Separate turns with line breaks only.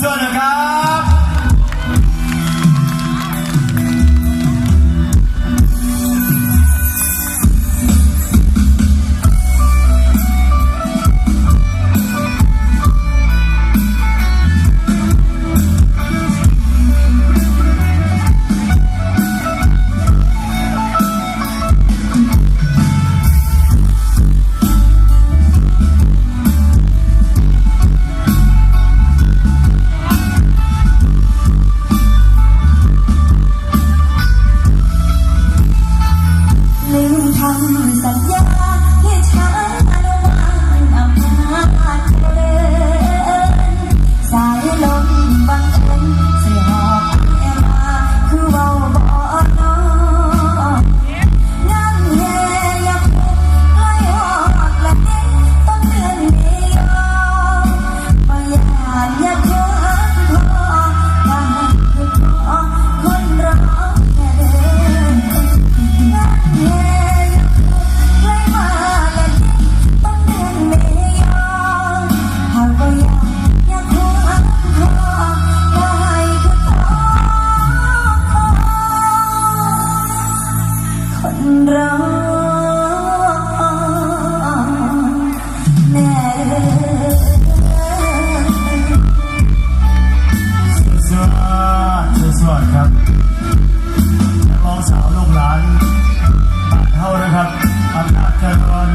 sono calmo. น้องสาวลูกหลานปากเท่านะครับอานาจเจริญ